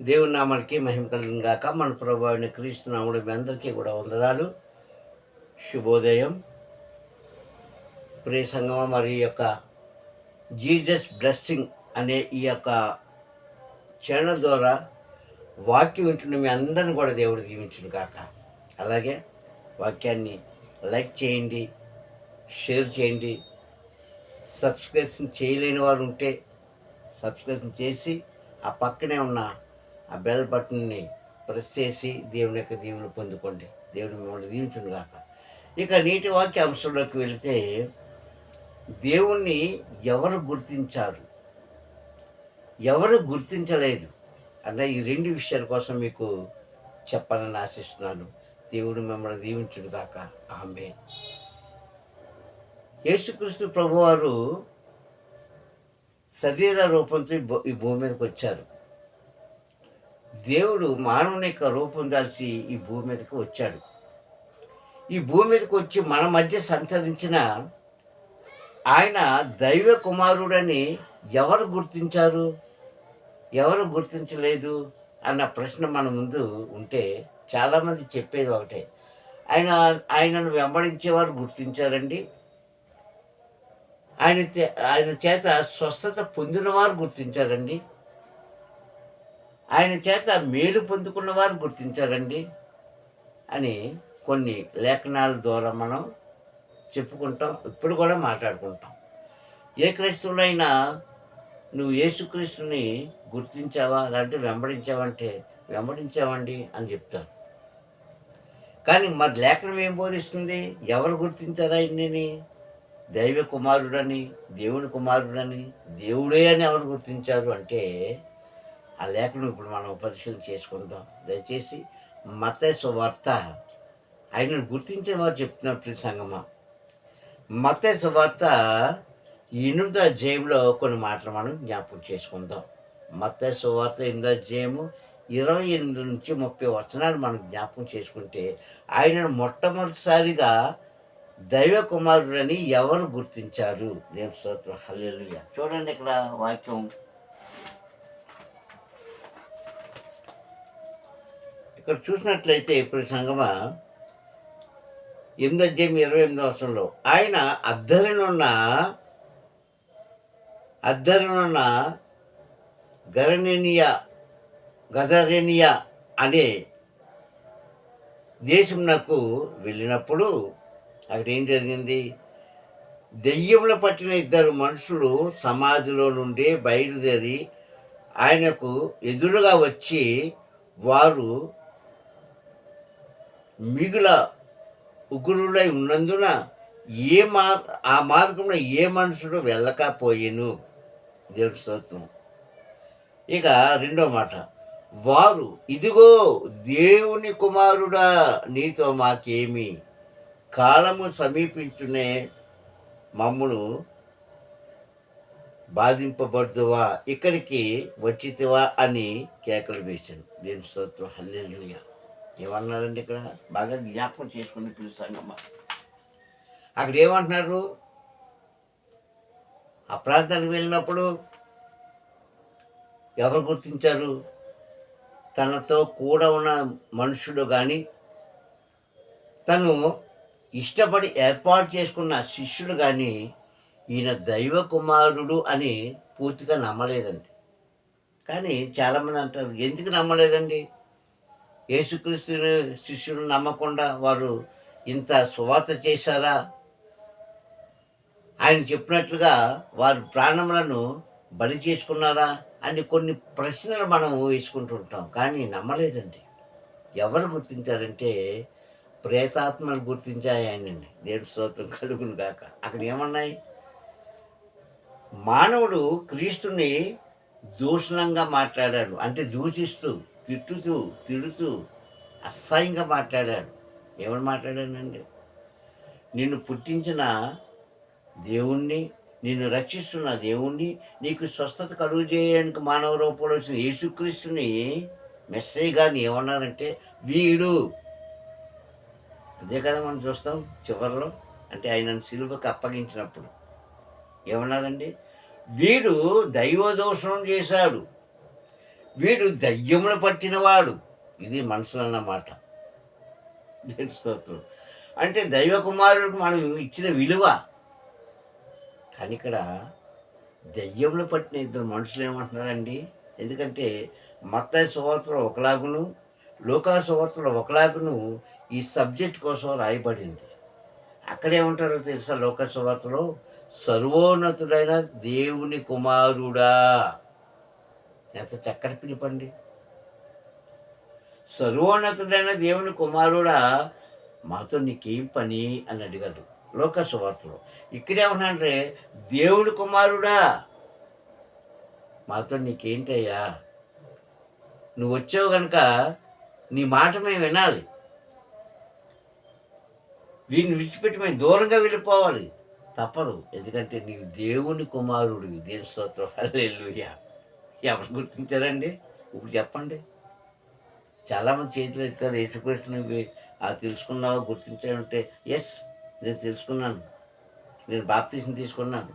దేవుని నామానికి మహిమ కలిగిన గాక. మన ప్రభావిని క్రీస్తునాముడు మీ అందరికీ కూడా వందనాలు. శుభోదయం. ప్రియ సంగమ మరి ఈ యొక్క జీజస్ బ్లెస్సింగ్ అనే ఈ యొక్క ఛానల్ ద్వారా వాక్యం వింటున్న మీ అందరిని కూడా దేవుడు దీవించును కాక అలాగే వాక్యాన్ని లైక్ చేయండి షేర్ చేయండి. సబ్స్క్రిప్షన్ చేయలేని వారు ఉంటే సబ్స్క్రిప్షన్ చేసి ఆ పక్కనే ఉన్న ఆ బెల్ బటన్ని ప్రెస్ చేసి దేవుని యొక్క దీవులు పొందుకోండి. దేవుడు మిమ్మల్ని దీవించును కాక ఇక నీటి వాక్య అంశంలోకి వెళితే దేవుణ్ణి ఎవరు గుర్తించారు? ఎవరు గుర్తించలేదు? అన్న ఈ రెండు విషయాల కోసం మీకు చెప్పాలని ఆశిస్తున్నాను. దేవుడు మిమ్మల్ని దీవించుడు కాక ఆమె యేసుక్రీస్తు ప్రభువారు శరీర రూపంతో భూ- ఈ భూమి మీదకి వచ్చారు. దేవుడు మానవుని యొక్క రూపం దాల్చి ఈ భూమి మీదకి వచ్చాడు. ఈ భూమి మీదకి వచ్చి మన మధ్య సంచరించిన ఆయన దైవ కుమారుడని ఎవరు గుర్తించారు? ఎవరు గుర్తించలేదు? అన్న ప్రశ్న మన ముందు ఉంటే చాలామంది చెప్పేది ఒకటే. ఆయన ఆయనను వెంబడించేవారు గుర్తించారండి. ఆయన చే- ఆయన చేత స్వస్థత పొందినవారు గుర్తించారండి. ఆయన చేత మేలు పొందుకున్నవారు గుర్తించారండి అని కొన్ని లేఖనాల ద్వారా మనం చెప్పుకుంటాం ఇప్పుడు కూడా మాట్లాడుకుంటాం. ఏ క్రైస్తవులైనా నువ్వు యేసుక్రీస్తుని గుర్తించావా లేదంటే వెంబడించావంటే వెంబడించావండి అని చెప్తారు. కానీ మరి లేఖనం ఏం బోధిస్తుంది? ఎవరు గుర్తించారా ఇన్నిని? దైవ కుమారుడని దేవుని కుమారుడని దేవుడే అని ఎవరు గుర్తించారు అంటే ఆ లేఖను ఇప్పుడు మనం పరిశీలన చేసుకుందాం. దయచేసి మత సువార్త ఆయనను గుర్తించిన వారు చెప్తున్నారు ప్రియ సంగమ. మత సువార్త ఎనిమిదో అధ్యాయంలో కొన్ని మాటలు మనం జ్ఞాపకం చేసుకుందాం. మత సువార్త ఎనిమిదో అధ్యాయము ఇరవై ఎనిమిది నుంచి ముప్పై వచనాలు మనం జ్ఞాపకం చేసుకుంటే ఆయనను మొట్టమొదటిసారిగా దైవ కుమారుడని ఎవరు గుర్తించారు? నేను స్తోత్రం. హల్లెలూయా. చూడండి ఇక్కడ వాక్యం. ఇక్కడ చూసినట్లయితే ఇప్పుడు సంగమ ఎనిమిది అధ్యాయం ఇరవై ఎనిమిది వర్షంలో ఆయన అద్దరినున్న అద్దరినున్న గరణనీయ గదరేనియా అనే దేశంనకు వెళ్ళినప్పుడు అక్కడ ఏం జరిగింది? దెయ్యములు పట్టిన ఇద్దరు మనుషులు సమాధిలో నుండి బయలుదేరి ఆయనకు ఎదురుగా వచ్చి వారు మిగుల ఉగ్రులై ఉన్నందున ఏ మా ఆ మార్గంలో ఏ మనుషుడు వెళ్ళకపోయేను? దేవుడి స్తోత్రం. ఇక రెండో మాట. వారు ఇదిగో దేవుని కుమారుడా నీతో మాకేమి కాలము సమీపించునే మమ్మను బాధింపబడుదువా? ఇక్కడికి వచ్చితివా అని కేకలు వేశాను దేని స్తోత్రం. హల్లెలూయా. ఏమన్నారండి ఇక్కడ? బాగా జ్ఞాపకం చేసుకుని పిలుస్తానమ్మ అక్కడ ఏమంటున్నారు? ఆ ప్రాంతానికి వెళ్ళినప్పుడు ఎవరు గుర్తించారు? తనతో కూడా ఉన్న మనుషుడు కానీ తను ఇష్టపడి ఏర్పాటు చేసుకున్న శిష్యుడు కానీ ఈయన దైవ కుమారుడు అని పూర్తిగా నమ్మలేదండి. కానీ చాలామంది అంటారు ఎందుకు నమ్మలేదండి? యేసుక్రీస్తు శిష్యులు నమ్మకుండా వారు ఇంత సువార్త చేశారా? ఆయన చెప్పినట్లుగా వారు ప్రాణములను బలి చేసుకున్నారా అని కొన్ని ప్రశ్నలు మనం వేసుకుంటుంటాం కానీ నమ్మలేదండి. ఎవరు గుర్తించారంటే ప్రేతాత్మలు గుర్తించాయి ఆయనని. దేవుడి స్తోత్రం కలుగును కాక అక్కడ ఏమన్నాయి? మానవుడు క్రీస్తుని దూషణంగా మాట్లాడాడు అంటే దూషిస్తూ తిట్టుతూ తిడుతూ అసహ్యంగా మాట్లాడాడు. ఏమని మాట్లాడానండి? నిన్ను పుట్టించిన దేవుణ్ణి నిన్ను రక్షిస్తున్న దేవుణ్ణి నీకు స్వస్థత కలుగు చేయడానికి మానవ రూపంలో వచ్చిన యేసుక్రీస్తుని మెస్సేజ్ గారిని ఏమన్నారంటే వీడు. అదే కదా మనం చూస్తాం చివరిలో అంటే ఆయనను సిలువకు అప్పగించినప్పుడు. ఏమన్నారండి వీడు దైవదోషణం చేశాడు. వీడు దయ్యములు పట్టినవాడు. ఇది మనసులో అన్నమాట స్తోత్రం. అంటే దైవకుమారుడికి మనం ఇచ్చిన విలువ. కానీ ఇక్కడ దెయ్యంలో పట్టిన ఇద్దరు మనుషులు ఏమంటున్నారండి? ఎందుకంటే మత్త సువార్తలు ఒకలాగును లోకా సువార్తలు ఒకలాగును ఈ సబ్జెక్ట్ కోసం రాయబడింది. అక్కడేమంటారో తెలుసా లోక సువార్తలో? సర్వోన్నతుడైన దేవుని కుమారుడా. ఎంత చక్కటి పిలుపండి. సర్వోన్నతుడైన దేవుని కుమారుడా మాతో నీకేం పని? అని అడిగారు లోక సువార్తలో ఇక్కడేమన్నాడంటే దేవుని కుమారుడా మాతో నీకేంటయ్యా? నువ్వు వచ్చావు కనుక నీ మాట మేము వినాలి. వీడిని విడిచిపెట్టి మేము దూరంగా వెళ్ళిపోవాలి. తప్పదు ఎందుకంటే నీవు దేవుని కుమారుడు దేని స్తోత్రం. హల్లెలూయా. ఎవరు గుర్తించారండి? ఇప్పుడు చెప్పండి. చాలామంది చేతులు ఎత్తారు యేసుకృష్ణ ఆ తెలుసుకున్నావా గుర్తించాలంటే ఎస్ నేను తెలుసుకున్నాను. నేను బాప్తీసం తీసుకున్నాను.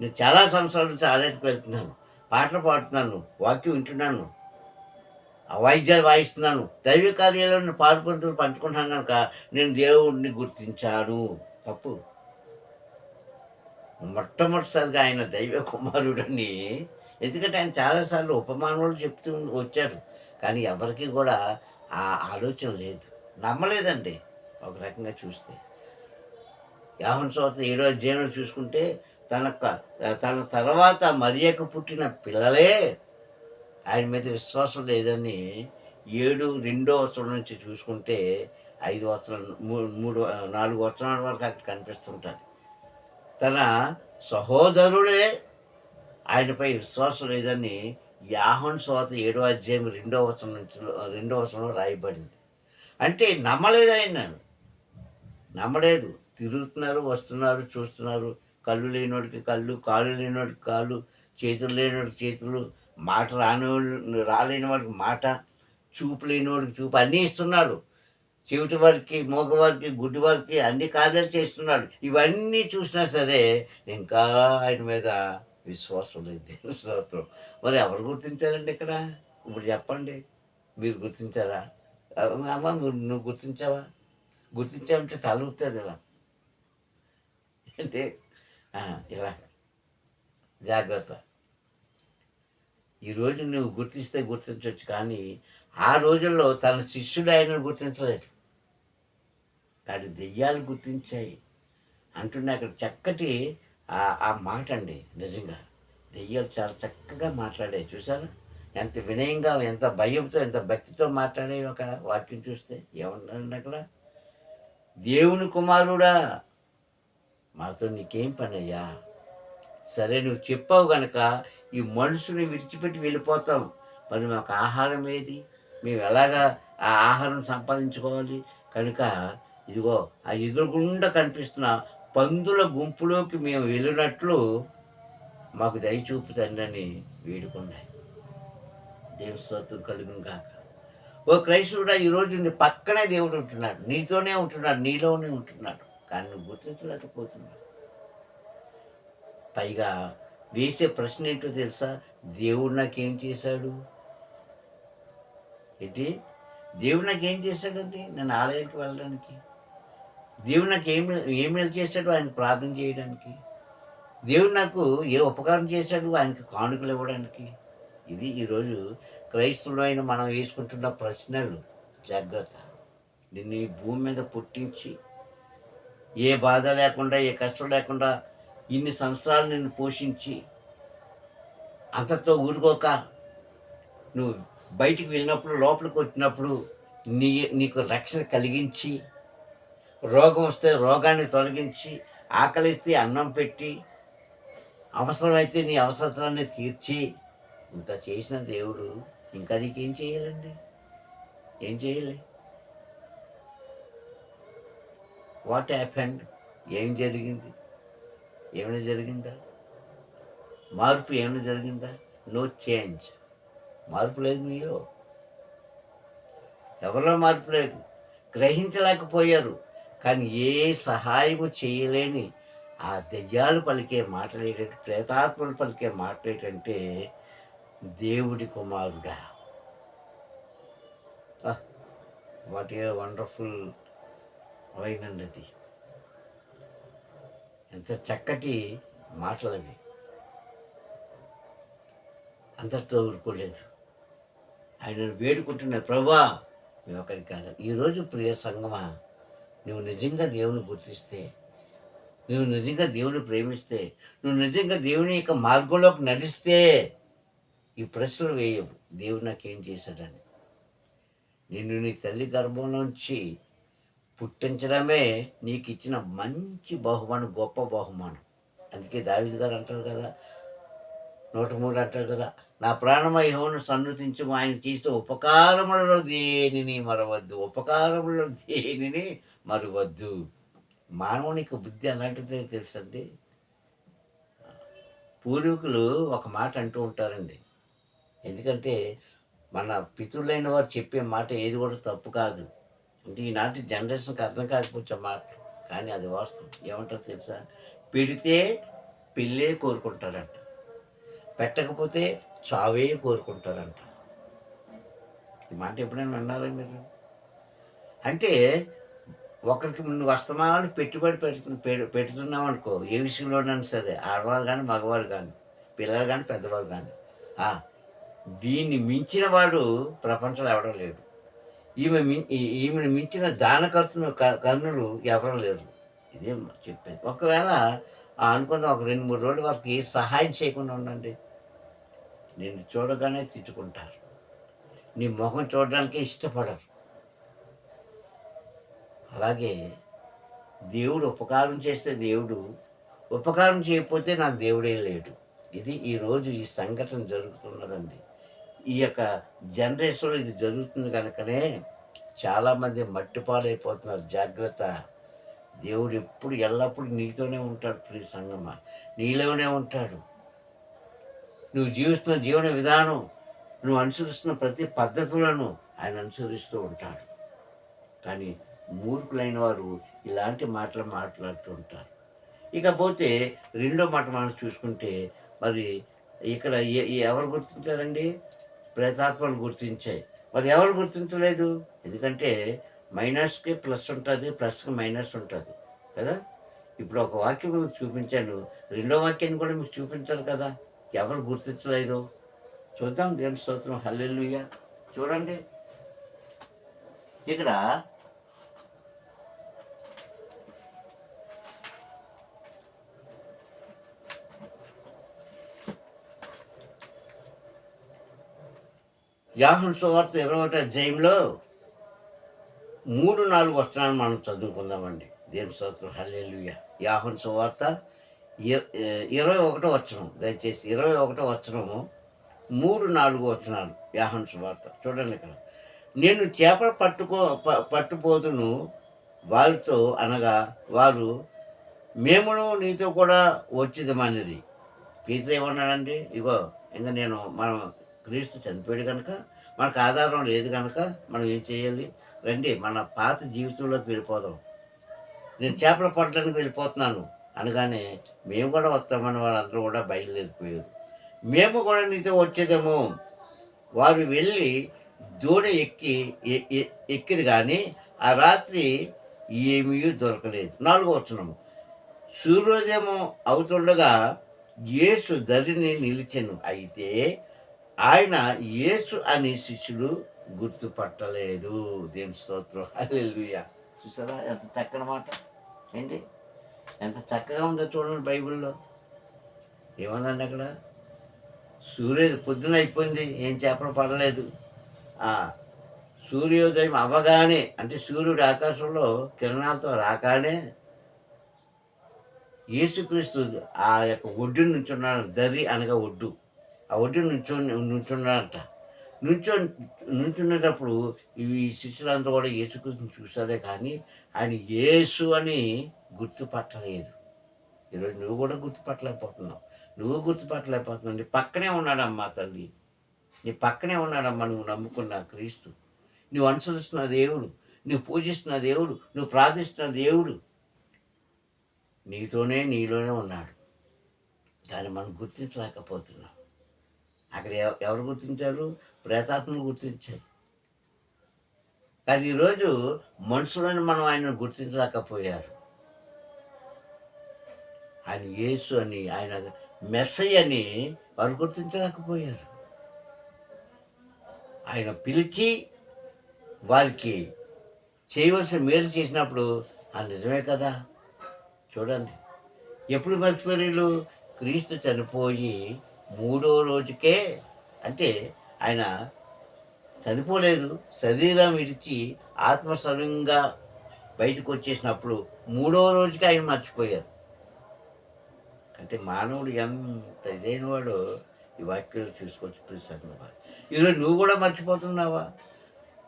నేను చాలా సంవత్సరాల నుంచి ఆలయానికి వెళ్తున్నాను. పాటలు పాడుతున్నాను వాక్యం వింటున్నాను. ఆ వాయిద్యాలు వాయిస్తున్నాను. దైవ కార్యాలను పాల్పొందులు పంచుకున్నాను కనుక నేను దేవుడిని గుర్తించాను. తప్పు. మొట్టమొదటిసారిగా ఆయన దైవ కుమారుడని ఎందుకంటే ఆయన చాలాసార్లు ఉపమానాలు చెప్తూ వచ్చారు. కానీ ఎవరికి కూడా ఆ ఆలోచన లేదు. నమ్మలేదండి ఒక రకంగా చూస్తే. యావన్ చోత ఏడో జీవనం చూసుకుంటే తన తన తర్వాత మరియకు పుట్టిన పిల్లలే ఆయన మీద విశ్వాసం లేదని ఏడు రెండో వచనం నుంచి చూసుకుంటే ఐదు వచనాలు మూడు మూడు నాలుగు వచనాల వరకు అక్కడ కనిపిస్తుంటారు తన సహోదరుడే ఆయనపై విశ్వాసం లేదని యాహన్ స్వాత ఏడో అధ్యాయం రెండో వచనం నుంచి రెండో వచనంలో రాయబడింది. అంటే నమ్మలేదు ఆయన నమ్మలేదు. తిరుగుతున్నారు వస్తున్నారు చూస్తున్నారు. కళ్ళు లేనివాడికి కళ్ళు కాళ్ళు లేనివాడికి కాళ్ళు చేతులు లేనివాడికి చేతులు మాట రాని రాలేని వాడికి మాట చూపు లేనివాడికి చూపు అన్నీ ఇస్తున్నారు. చెవిటి వారికి మోగవారికి గుడ్డి వారికి అన్ని కార్యాలు చేస్తున్నాడు ఇవన్నీ చూసినా సరే ఇంకా ఆయన మీద విశ్వాసం లేదు దేవుని స్తోత్రం. మరి ఎవరు గుర్తించారండి ఇక్కడ? ఇప్పుడు చెప్పండి. మీరు గుర్తించారా? అమ్మ నువ్వు నువ్వు గుర్తించావా? గుర్తించావంటే తల ఊపుతుంది ఇలా. అంటే ఇలా. జాగ్రత్త. ఈరోజు నువ్వు గుర్తిస్తే గుర్తించవచ్చు కానీ ఆ రోజుల్లో తన శిష్యుడు ఆయన గుర్తించలేదు. కానీ దెయ్యాలు గుర్తించాయి. అంటున్నా అక్కడ చక్కటి ఆ- మాట అండి నిజంగా. దెయ్యాలు చాలా చక్కగా మాట్లాడే చూసారా ఎంత వినయంగా ఎంత భయంతో ఎంత భక్తితో మాట్లాడే ఒక వాక్యం చూస్తే. ఏమన్నారండి అక్కడ? దేవుని కుమారుడా మాతో నీకేం పని అయ్యా సరే నువ్వు చెప్పావు గనక ఈ మనుషుని విడిచిపెట్టి వెళ్ళిపోతాం. మరి మాకు ఆహారం ఏది? మేము ఎలాగా ఆ ఆహారం సంపాదించుకోవాలి? కనుక ఇదిగో ఆ ఎదురుగుండా కనిపిస్తున్న పందుల గుంపులోకి మేము వెళ్ళినట్లు మాకు దయచూపు తండ్రి అని వేడుకున్నాయి. దేవుని స్తోత్రం కలుగును కాక ఓ క్రైస్తవుడా ఈరోజు నీ పక్కనే దేవుడు ఉంటున్నాడు. నీతోనే ఉంటున్నాడు నీలోనే ఉంటున్నాడు. కానీ నువ్వు గుర్తించలేకపోతున్నావు. పైగా వేసే ప్రశ్న ఏంటో తెలుసా? దేవుడు నాకేం చేశాడు? ఏంటి? దేవుడు నాకేం చేశాడండి? నేను ఆలయానికి వెళ్ళడానికి? దేవుడు నాకు ఏమి ఏమి చేశాడు ఆయన ప్రార్థన చేయడానికి? దేవుడు నాకు ఏ ఉపకారం చేశాడు? ఆయనకి కానుకలు ఇవ్వడానికి? ఇది ఈరోజు క్రైస్తవుడు అయిన మనం వేసుకుంటున్న ప్రశ్నలు. జాగ్రత్త. నిన్ను ఈ భూమి మీద పుట్టించి ఏ బాధ లేకుండా ఏ కష్టం లేకుండా ఇన్ని సంవత్సరాలు నిన్ను పోషించి అంతతో ఊరుకోక నువ్వు బయటికి వెళ్ళినప్పుడు లోపలికి వచ్చినప్పుడు నీ నీకు రక్షణ కలిగించి రోగం వస్తే రోగాన్ని తొలగించి ఆకలిస్తే అన్నం పెట్టి అవసరమైతే నీ అవసరాన్ని తీర్చి ఇంత చేసిన దేవుడు ఇంకా నీకేం చేయాలండి? ఏం చేయాలి? వాట్ హ్యాపెండ్ ఏం జరిగింది? ఏమైనా జరిగిందా? మార్పు ఏమైనా జరిగిందా? నో చేంజ్ మార్పు లేదు మీలో. ఎవరిలో మార్పు లేదు? గ్రహించలేకపోయారు. కానీ ఏ సహాయము చేయలేని ఆ దెయ్యాలు పలికే మాటలు ఏంటంటే ప్రేతాత్మలు పలికే మాటలు ఏంటంటే దేవుడి కుమారుడా. వాట్ ఏ వండర్ఫుల్ వైన్ అండి అది ఎంత చక్కటి మాటలవి. అంతటితో ఊరుకోలేదు. ఆయన వేడుకుంటున్నారు ప్రభా మేము ఒకరికి కాదు. ఈరోజు ప్రియ సంగమా నువ్వు నిజంగా దేవుని గుర్తిస్తే నువ్వు నిజంగా దేవుని ప్రేమిస్తే నువ్వు నిజంగా దేవుని యొక్క మార్గంలోకి నడిస్తే ఈ ప్రశ్నలు వేయవు. దేవుడు నాకేం చేశాడని నిన్ను నీ తల్లి గర్భంలోంచి పుట్టించడమే నీకు ఇచ్చిన మంచి బహుమానం గొప్ప బహుమానం. అందుకే దావిద్ గారు అంటారు కదా నూట మూడు అంటారు కదా నా ప్రాణమయ్యోను సన్నతించము ఆయన చేసిన ఉపకారములలో దేనిని మరవద్దు? ఉపకారములలో దేనిని మరవద్దు? మానవునికి బుద్ధి అలాంటిదే తెలుసండి? పూర్వీకులు ఒక మాట అంటూ ఉంటారండి. ఎందుకంటే మన పితృలైన వారు చెప్పే మాట ఏది కూడా తప్పు కాదు. అంటే ఈనాటి జనరేషన్కి అర్థం కాకపోతే మాట కానీ అది వాస్తవం. ఏమంటారు తెలుసా? పెడితే పిల్లే కోరుకుంటారంట. పెట్టకపోతే చావే కోరుకుంటారంట. ఈ మాట ఎప్పుడైనా విన్నారా మీరు? అంటే ఒకరికి నువ్వు వస్తున్నామని పెట్టుబడి పెడుతు పెడుతున్నావు అనుకో ఏ విషయంలోనైనా సరే ఆడవాళ్ళు కానీ మగవాళ్ళు కానీ పిల్లలు కానీ పెద్దవాళ్ళు కానీ దీన్ని మించిన వాడు ప్రపంచంలో ఎవడం లేడు ఈమె ఈమెను మించిన దాన కర్తును కర్ణులు ఎవరూ లేరు. ఇదే చెప్పేది. ఒకవేళ అనుకున్న ఒక రెండు మూడు రోజులు వరకు సహాయం చేయకుండా ఉండండి. నిన్ను చూడగానే తిట్టుకుంటారు. నీ మొహం చూడడానికే ఇష్టపడరు. అలాగే దేవుడు ఉపకారం చేస్తే దేవుడు ఉపకారం చేయకపోతే నాకు దేవుడే లేడు. ఇది ఈరోజు ఈ సంఘటన జరుగుతున్నదండి. ఈ యొక్క జనరేషన్లో ఇది జరుగుతుంది కనుకనే చాలామంది మట్టిపాలైపోతున్నారు. జాగ్రత్త. దేవుడు ఎప్పుడు ఎల్లప్పుడూ నీతోనే ఉంటాడు ప్రియ సంగమ. నీలోనే ఉంటాడు. నువ్వు జీవిస్తున్న జీవన విధానం నువ్వు అనుసరిస్తున్న ప్రతి పద్ధతులను ఆయన అనుసరిస్తూ ఉంటాడు. కానీ మూర్ఖులైన వారు ఇలాంటి మాటలు మాట్లాడుతూ ఉంటారు. ఇకపోతే రెండో మాట మనం చూసుకుంటే మరి ఇక్కడ ఎవరు గుర్తించారండి? ప్రేతాత్మలు గుర్తించాయి. మరి ఎవరు గుర్తించలేదు? ఎందుకంటే మైనస్కి ప్లస్ ఉంటుంది ప్లస్కి మైనస్ ఉంటుంది కదా? ఇప్పుడు ఒక వాక్యం చూపించాను. రెండో వాక్యాన్ని కూడా మీకు చూపించాలి కదా? ఎవరు గుర్తించలేదు. చూద్దాం దేవుని స్తోత్రం. హల్లెల్లుయ్య చూడండి. ఇక్కడ యాహన్ సువార్త ఇరవై ఒకటో అధ్యాయంలో మూడు నాలుగు వచనాలు మనం చదువుకుందామండి. దేవుని స్తోత్రం. హల్లెలూయ. యాహన్ సువార్త ఇరవై ఒకటో వచనం దయచేసి ఇరవై ఒకటో వచనము మూడు నాలుగు వచనాలు యాహన్ సువార్త. చూడండి ఇక్కడ. నేను చేపలు పట్టుకో ప- పట్టుపోతును వారితో అనగా వారు మేమును నీతో కూడా వచ్చిదమన్నది. పీతలు ఏమన్నాడండి? ఇగో ఇంకా నేను మనం క్రీస్తు చనిపోయాడు కనుక మనకు ఆధారం లేదు కనుక మనం ఏం చేయాలి? రండి మన పాత జీవితంలోకి వెళ్ళిపోదాం. నేను చేపలు పట్టడానికి వెళ్ళిపోతున్నాను. అనగానే మేము కూడా వస్తామని వాళ్ళందరూ కూడా బయలుదేరిపోయారు. మేము కూడా నీతో వచ్చేదేమో. వారు వెళ్ళి దూడ ఎక్కి ఎక్కిరు కానీ ఆ రాత్రి ఏమీ దొరకలేదు. నాలుగో వస్తున్నాము సూర్యోదయం అవుతుండగా యేసు దరిని నిలిచెను. అయితే ఆయన యేసు అనే శిష్యులు గుర్తుపట్టలేదు. దేని స్తోత్రం. హల్లెలూయా. చూసారా ఎంత చక్కని మాట. ఏంటి? ఎంత చక్కగా ఉందో చూడండి బైబిల్లో. ఏముందండి అక్కడ? సూర్యోదయం పొద్దున అయిపోయింది ఏం చేపలు పడలేదు. ఆ, సూర్యోదయం అవ్వగానే అంటే సూర్యుడు ఆకాశంలో కిరణాలతో రాగానే యేసుక్రీస్తు ఆ యొక్క ఒడ్డు నుంచున్నాడు దరి అనగా ఒడ్డు. ఆ ఒడ్డు నుంచో నుంచున్నాడట. నుంచో నుంచున్నప్పుడు ఇవి శిష్యులందరూ కూడా యేసుక్రీస్తుని చూసారే కానీ ఆయన యేసు అని గుర్తుపట్టలేదు. ఈరోజు నువ్వు కూడా గుర్తుపట్టలేకపోతున్నావు. నువ్వు గుర్తుపట్టలేకపోతున్నావు. నీ పక్కనే ఉన్నాడమ్మా తల్లి. నీ పక్కనే ఉన్నాడమ్మా నువ్వు నమ్ముకున్న క్రీస్తు. నువ్వు అనుసరిస్తున్న దేవుడు. నువ్వు పూజిస్తున్న దేవుడు. నువ్వు ప్రార్థిస్తున్న దేవుడు. నీతోనే నీలోనే ఉన్నాడు. దాన్ని మనం గుర్తించలేకపోతున్నాం. అక్కడ ఎవ- ఎవరు గుర్తించారు? ప్రేతాత్మలు గుర్తించాయి. కానీ ఈరోజు మనుషులను మనం ఆయన గుర్తించలేకపోయారు. ఆయన యేసు అని ఆయన మెస్సై అని వారు గుర్తించలేకపోయారు. ఆయన పిలిచి వారికి చేయవలసిన మేలు చేసినప్పుడు ఆ నిజమే కదా? చూడండి. ఎప్పుడు మర్చిపోయారు క్రీస్తు చనిపోయి మూడో రోజుకే అంటే ఆయన చనిపోలేదు. శరీరం విడిచి ఆత్మస్వరంగా బయటకు వచ్చేసినప్పుడు మూడో రోజుకి ఆయన మర్చిపోయారు. అంటే మానవుడు ఎంత ఇదైన వాడు ఈ వాక్యాలు చూసుకొచ్చి పిలుస్తాను ఈరోజు నువ్వు కూడా మర్చిపోతున్నావా?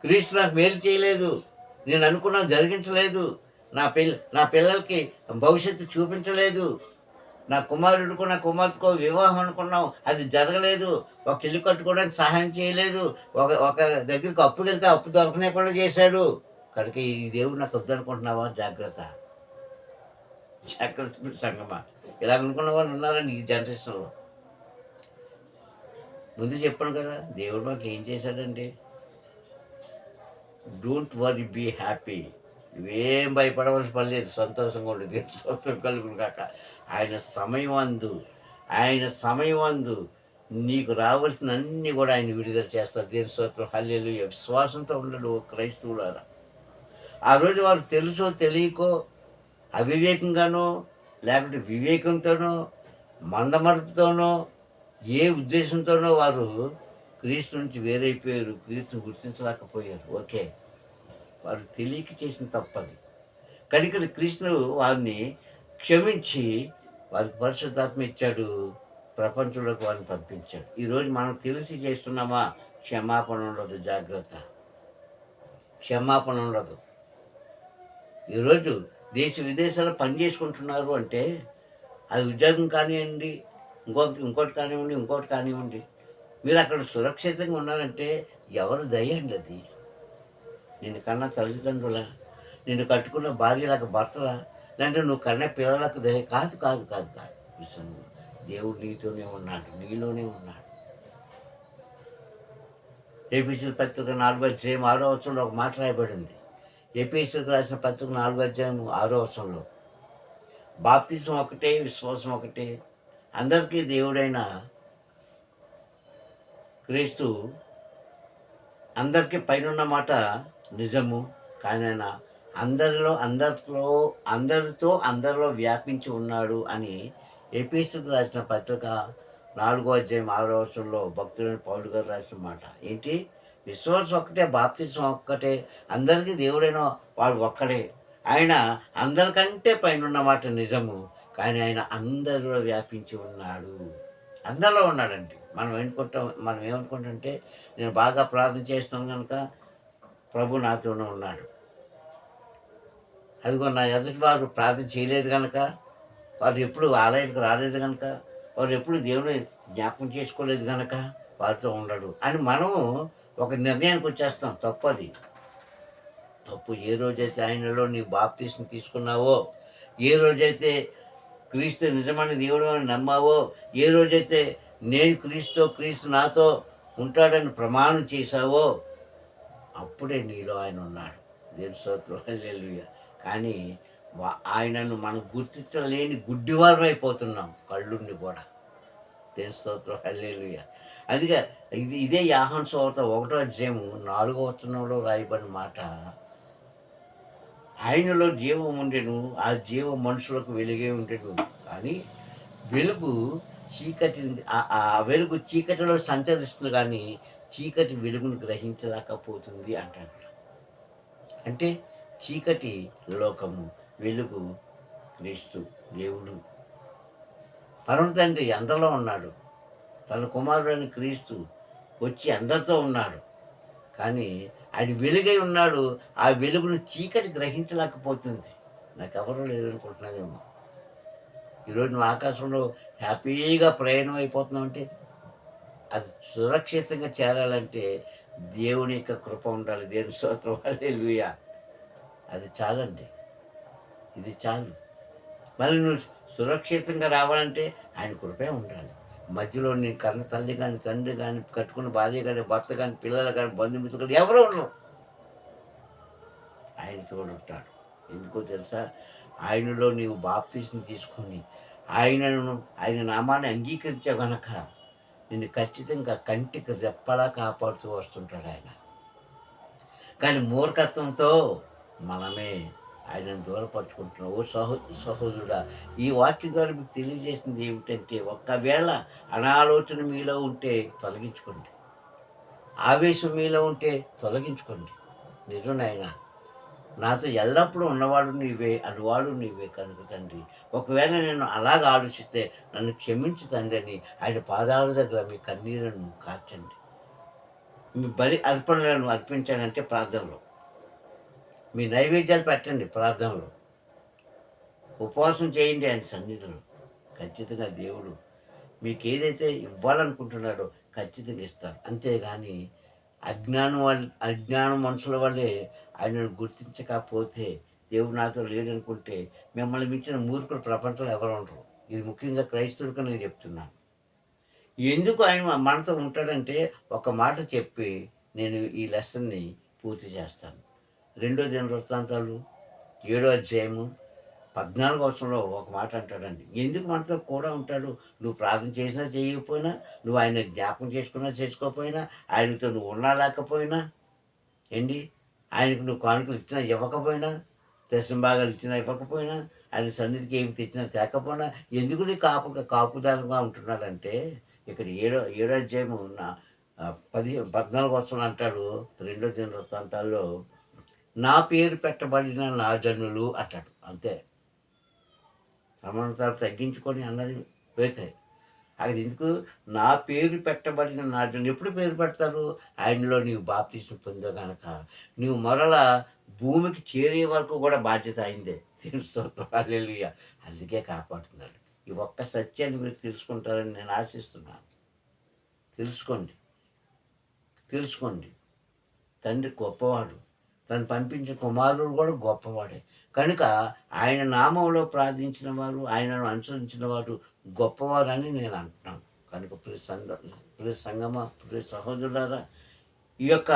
క్రీస్తు నాకు మేలు చేయలేదు. నేను అనుకున్నా జరిగించలేదు. నా పిల్ల నా పిల్లలకి భవిష్యత్తు చూపించలేదు. నా కుమారుడికో నా కుమార్తెకో వివాహం అనుకున్నాం అది జరగలేదు. ఒక ఇల్లు కట్టుకోవడానికి సహాయం చేయలేదు. ఒక ఒక దగ్గరికి అప్పుకి వెళ్తే అప్పు దొరకనేకుండా చేశాడు. కనుక ఈ దేవుడు నాకు వద్దనుకుంటున్నావా? జాగ్రత్త. జాగ్రత్త సంగమా ఇలా అనుకున్న వాళ్ళు ఉన్నారండి ఈ జనరేషన్లో. ముందు చెప్పాను కదా దేవుడు మాకు ఏం చేశాడండి? డోంట్ వరీ బీ హ్యాపీ నువ్వేం భయపడవలసి పని లేదు సంతోషంగా ఉండు దేవుడు సంతోషం కలుగును కాక. ఆయన సమయం అందు ఆయన సమయం అందు నీకు రావాల్సిన అన్ని కూడా ఆయన విడుదల చేస్తారు. దేని స్తోత్రం హల్లెలు విశ్వాసంతో ఉండడు ఓ క్రైస్తవులారా. ఆ రోజు వారు తెలుసో తెలియకో అవివేకంగానో లేకపోతే వివేకంతోనో మందమరుపుతోనో ఏ ఉద్దేశంతోనో వారు క్రీస్తు నుంచి వేరైపోయారు క్రీస్తుని గుర్తించలేకపోయారు. ఓకే. వారు తెలియక చేసిన తప్పది. కనుక కృష్ణుడు వారిని క్షమించి వారికి పరిశుద్ధాత్మ ఇచ్చాడు ప్రపంచంలోకి వారిని పంపించాడు. ఈరోజు మనం తెలిసి చేస్తున్నామా? క్షమాపణ ఉండదు జాగ్రత్త. క్షమాపణ ఉండదు. ఈరోజు దేశ విదేశాల్లో పని చేసుకుంటున్నారు అంటే అది ఉద్యోగం కానివ్వండి ఇంకొకటి ఇంకోటి కానివ్వండి ఇంకోటి కానివ్వండి. మీరు అక్కడ సురక్షితంగా ఉన్నారంటే ఎవరు దయ అండి అది? నిన్ను కన్న తల్లిదండ్రుల నిన్ను కట్టుకున్న భార్యలకు భర్తలా లేదంటే నువ్వు కన్న పిల్లలకు దయ? కాదు కాదు కాదు కాదు. విషయం దేవుడు నీతోనే ఉన్నాడు నీలోనే ఉన్నాడు. ఏపీసీ పత్రిక నాలుగో అధ్యాయం ఆరో వచ్చంలో ఒక మాట రాయబడింది. ఏపీసీలకు రాసిన పత్రిక నాలుగో అధ్యాయం ఆరో వచ్చంలో బాప్తిజం ఒకటే విశ్వాసం ఒకటే. అందరికీ దేవుడైన క్రీస్తు అందరికీ పైన మాట నిజము. కానీ ఆయన అందరిలో అందరిలో అందరితో అందరిలో వ్యాపించి ఉన్నాడు అని ఏపీసుకు రాసిన పత్రిక నాలుగో అధ్యాయం ఆరో వర్షంలో భక్తులైన పౌరుడు గారు రాసిన మాట. ఏంటి? విశ్వాసం ఒక్కటే బాప్తిజం ఒక్కటే అందరికీ దేవుడేనో వాడు ఒక్కడే. ఆయన అందరికంటే పైన ఉన్న మాట నిజము కానీ ఆయన అందరిలో వ్యాపించి ఉన్నాడు. అందరిలో ఉన్నాడండి. మనం ఏమనుకుంటాం మనం ఏమనుకుంటుంటే నేను బాగా ప్రార్థన చేస్తాను కనుక ప్రభు నాతోనే ఉన్నాడు. అదిగో నా ఎదుటి వారు ప్రార్థన చేయలేదు కనుక వారు ఎప్పుడు ఆలయానికి రాలేదు కనుక వారు ఎప్పుడు దేవుని జ్ఞాపకం చేసుకోలేదు కనుక వారితో ఉండడు. అని మనము ఒక నిర్ణయానికి వచ్చేస్తాం తప్పది. తప్పు ఏ రోజైతే ఆయనలో నీ బాప్తీసుని తీసుకున్నావో ఏ రోజైతే క్రీస్తు నిజమైన దేవుడు అని నమ్మావో ఏ రోజైతే నేను క్రీస్తు క్రీస్తు నాతో ఉంటాడని ప్రమాణం చేశావో అప్పుడే నీలో ఆయన ఉన్నాడు. దేని స్తోత్రం. కానీ ఆయనను మనం గుర్తించలేని గుడ్డివారం అయిపోతున్నాం కళ్ళుండి కూడా. దేని స్తోత్రం. అందుకే ఇది ఇదే యాహన్ సోర్త ఒకటో అధ్యాయము నాలుగో వచనంలో రాయబడిన మాట. ఆయనలో జీవం ఉండెను ఆ జీవం మనుషులకు వెలుగే ఉండేను. కానీ వెలుగు చీకటి ఆ- వెలుగు చీకటిలో సంచరిస్తుంది కానీ చీకటి వెలుగును గ్రహించలేకపోతుంది అంటాడు. అంటే చీకటి లోకము వెలుగు క్రీస్తు దేవుడు. పరమ తండ్రి ఎంతలో ఉన్నాడు. తన కుమారుడైన క్రీస్తు వచ్చి అందరితో ఉన్నాడు. కానీ ఆయన వెలుగై ఉన్నాడు. ఆ వెలుగును చీకటి గ్రహించలేకపోతుంది. నాకు ఎవరు లేదనుకుంటున్నానేమో ఈరోజు నువ్వు ఆకాశంలో హ్యాపీగా ప్రయాణం అయిపోతున్నావు అంటే అది సురక్షితంగా చేరాలంటే దేవుని యొక్క కృప ఉండాలి. దేవుని స్తోత్రం. లూయ అది చాలండి. ఇది చాలు. మళ్ళీ నువ్వు సురక్షితంగా రావాలంటే ఆయన కృపే ఉండాలి. మధ్యలో నీ కన్న తల్లి కానీ తండ్రి కానీ కట్టుకున్న భార్య కానీ భర్త కానీ పిల్లలు కానీ బంధుమిత్రులు కానీ ఎవరు ఉండరు. ఆయన తోడుంటాడు ఎందుకో తెలుసా? ఆయనలో నీవు బాప్తీసుని తీసుకొని ఆయనను ఆయన నామాన్ని అంగీకరించే గనక నిన్ను ఖచ్చితంగా కంటికి రెప్పలా కాపాడుతూ వస్తుంటాడు ఆయన. కానీ మూర్ఖత్వంతో మనమే ఆయనను దూరపరచుకుంటున్నావు. ఓ సహో సహోదరుడా ఈ వాక్యం ద్వారా మీకు తెలియజేసింది ఏమిటంటే ఒక్కవేళ అనాలోచన మీలో ఉంటే తొలగించుకోండి. ఆవేశం మీలో ఉంటే తొలగించుకోండి. నిజం నాయన నాతో ఎల్లప్పుడూ ఉన్నవాడు నీవే అనువాడు నీవే కనుక తండ్రి. ఒకవేళ నేను అలాగ ఆలోచిస్తే నన్ను క్షమించు తండ్రి అని ఆయన పాదాల దగ్గర మీ కన్నీరును కార్చండి. మీ బలి అర్పణలను అర్పించానంటే ప్రార్థనలో. మీ నైవేద్యాలు పెట్టండి ప్రార్థనలో. ఉపవాసం చేయండి ఆయన సన్నిధిలో. ఖచ్చితంగా దేవుడు మీకు ఏదైతే ఇవ్వాలనుకుంటున్నాడో ఖచ్చితంగా ఇస్తారు అంతేగాని అజ్ఞానం వాళ్ళ అజ్ఞానం మనుషుల వల్లే ఆయనను గుర్తించకపోతే దేవుడు నాతో లేదనుకుంటే మిమ్మల్ని మించిన మూర్ఖులు ప్రపంచంలో ఎవరు ఉండరు. ఇది ముఖ్యంగా క్రైస్తవులకు నేను చెప్తున్నాను. ఎందుకు ఆయన మనతో ఉంటాడంటే ఒక మాట చెప్పి నేను ఈ లెసన్ని పూర్తి చేస్తాను. రెండో దిన వృత్తాంతాలు ఏడో అధ్యాయము పద్నాలుగు అవసరంలో ఒక మాట అంటాడండి. ఎందుకు మనతో కూడా ఉంటాడు? నువ్వు ప్రార్థన చేసినా చేయకపోయినా నువ్వు ఆయన జ్ఞాపకం చేసుకున్నా చేసుకోకపోయినా ఆయనతో నువ్వు ఉన్నా లేకపోయినా ఏంటి? ఆయనకు నువ్వు కానుకలు ఇచ్చినా ఇవ్వకపోయినా దర్శనం భాగాలు ఇచ్చినా ఇవ్వకపోయినా ఆయన సన్నిధికి ఏమి తెచ్చినా తేకపోయినా ఎందుకు నీ కాపు కాపుదారుగా ఉంటున్నాడంటే ఇక్కడ ఏడో ఏడో అధ్యాయము ఉన్న పది పద్నాలుగు వచనం అంటాడు రెండో దిన వృత్తాంతాల్లో నా పేరు పెట్టబడిన నా జనులు అంటాడు. అంతే. సమానత తగ్గించుకొని అన్నది వేకే అక్కడ ఎందుకు? నా పేరు పెట్టబడిన నా జనులు ఎప్పుడు పేరు పెడతారు? ఆయనలో నీవు బాప్తీసం పొందో కనుక నీవు మరల భూమికి చేరే వరకు కూడా బాధ్యత అయిందే తెలుస్తుంది అందుకే కాపాడుతున్నాడు. ఈ ఒక్క సత్యాన్ని మీరు తెలుసుకుంటారని నేను ఆశిస్తున్నాను. తెలుసుకోండి. తెలుసుకోండి. తండ్రి గొప్పవాడు. తను పంపించిన కుమారుడు కూడా గొప్పవాడే. కనుక ఆయన నామంలో ప్రార్థించిన వారు ఆయనను అనుసరించిన వారు గొప్పవారని నేను అంటున్నాను. కనుక ప్రియ సంఘ ప్రియ సంగమ ప్రియ సహోదరులారా ఈ యొక్క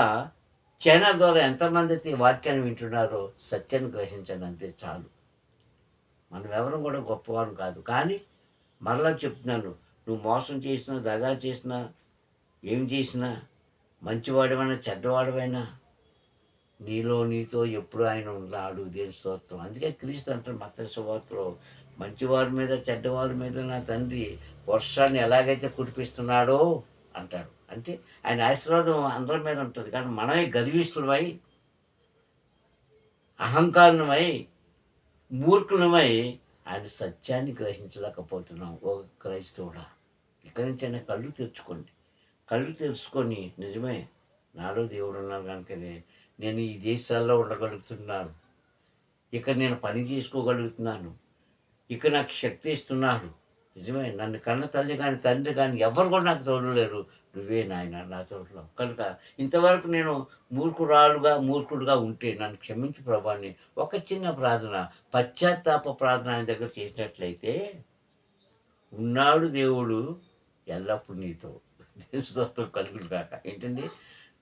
ఛానల్ ద్వారా ఎంతమంది అయితే ఈ వాక్యాన్ని వింటున్నారో సత్యాన్ని గ్రహించండి అంతే చాలు. మనం ఎవరం కూడా గొప్పవారు కాదు. కానీ మరలా చెప్తున్నాను నువ్వు మోసం చేసినా దగా చేసినా ఏం చేసినా మంచివాడివైనా చెడ్డవాడివైనా నీలో నీతో ఎప్పుడు ఆయన ఉన్నాడు దేని స్తోత్రం. అందుకే క్రీస్తు అంటారు మత సువార్తలో మంచివారి మీద చెడ్డవారి మీద నా తండ్రి వర్షాన్ని ఎలాగైతే కురిపిస్తున్నాడో అంటాడు. అంటే ఆయన ఆశీర్వాదం అందరి మీద ఉంటుంది. కానీ మనమే గర్విస్తులమై అహంకారులమై మూర్ఖులమై ఆయన సత్యాన్ని గ్రహించలేకపోతున్నాం. ఓ క్రైస్తవుడా ఇక్కడి నుంచి ఆయన కళ్ళు తెరుచుకోండి. కళ్ళు తెలుసుకొని నిజమే నాలో దేవుడు ఉన్నారు కనుకనే నేను ఈ దేశాల్లో ఉండగలుగుతున్నాను. ఇక్కడ నేను పని చేసుకోగలుగుతున్నాను. ఇక్కడ నాకు శక్తి ఇస్తున్నాడు నిజమే నన్ను కన్న తల్లి కానీ తండ్రి కానీ ఎవరు కూడా నాకు తోడలేరు. నువ్వే నాయన నా తోటలో కనుక ఇంతవరకు నేను మూర్ఖురాలుగా మూర్ఖుడుగా ఉంటే నన్ను క్షమించు ప్రభాని ఒక చిన్న ప్రార్థన పశ్చాత్తాప ప్రార్థన ఆయన దగ్గర చేసినట్లయితే ఉన్నాడు దేవుడు ఎల్లప్పుడూ నీతో. స్తోత్రం కలుగులు కాక ఏంటండి?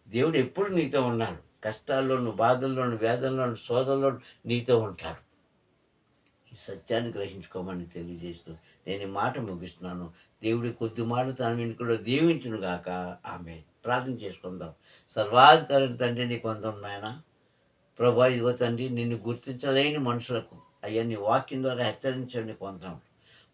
దేవుడు ఎప్పుడు నీతో ఉన్నాడు? కష్టాల్లోను బాధల్లోను వేదనలోను శోధంలోను నీతో ఉంటాడు ఈ సత్యాన్ని గ్రహించుకోమని తెలియజేస్తూ నేను ఈ మాట ముగిస్తున్నాను. దేవుడి కొద్ది మాట తన వెనుకలో దీవించును గాక. ఆమె ప్రార్థన చేసుకుందాం. సర్వాధికారి తండ్రి నీకు వందం నాయన. ప్రభా ఇదిగో తండ్రి నిన్ను గుర్తించలేని మనుషులకు అయ్యా నీ వాక్యం ద్వారా హెచ్చరించండి కొందాం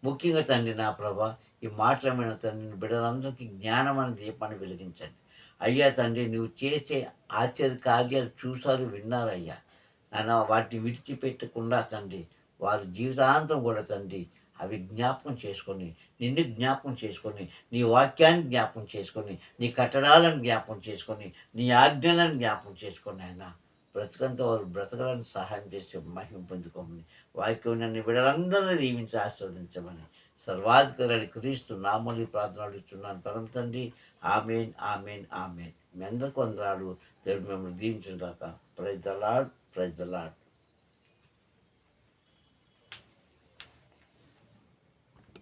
ముఖ్యంగా తండ్రి నా ప్రభా ఈ మాటలమైన తండ్రి బిడ్డలందరికీ జ్ఞానం అనే దీపాన్ని వెలిగించండి. అయ్యా తండ్రి నువ్వు చేసే ఆశ్చర్య కార్యాలు చూశారు విన్నారయ్యా. నాన్న వాటిని విడిచిపెట్టకుండా తండ్రి వారి జీవితాంతం కూడా తండ్రి అవి జ్ఞాపకం చేసుకొని నిన్ను జ్ఞాపకం చేసుకొని నీ వాక్యాన్ని జ్ఞాపకం చేసుకొని నీ కట్టడాలను జ్ఞాపకం చేసుకొని నీ ఆజ్ఞలను జ్ఞాపకం చేసుకొని ఆయన బ్రతకంతో వారు బ్రతకాలని సహాయం చేసి మహిమ పొందుకోమని వాక్యం నన్ను బిడ్డలందరినీ దీవించి ఆస్వాదించమని సర్వాధికారాన్ని క్రీస్తు నామూలి ప్రార్థనలు ఇస్తున్నాను పరమ తండ్రి ఆమెన్ ఆమెన్ ఆమెన్. మీ అందరికీ వందనాలు. దేవుడు మిమ్మల్ని దీవించిన దాకా praise the Lord praise the Lord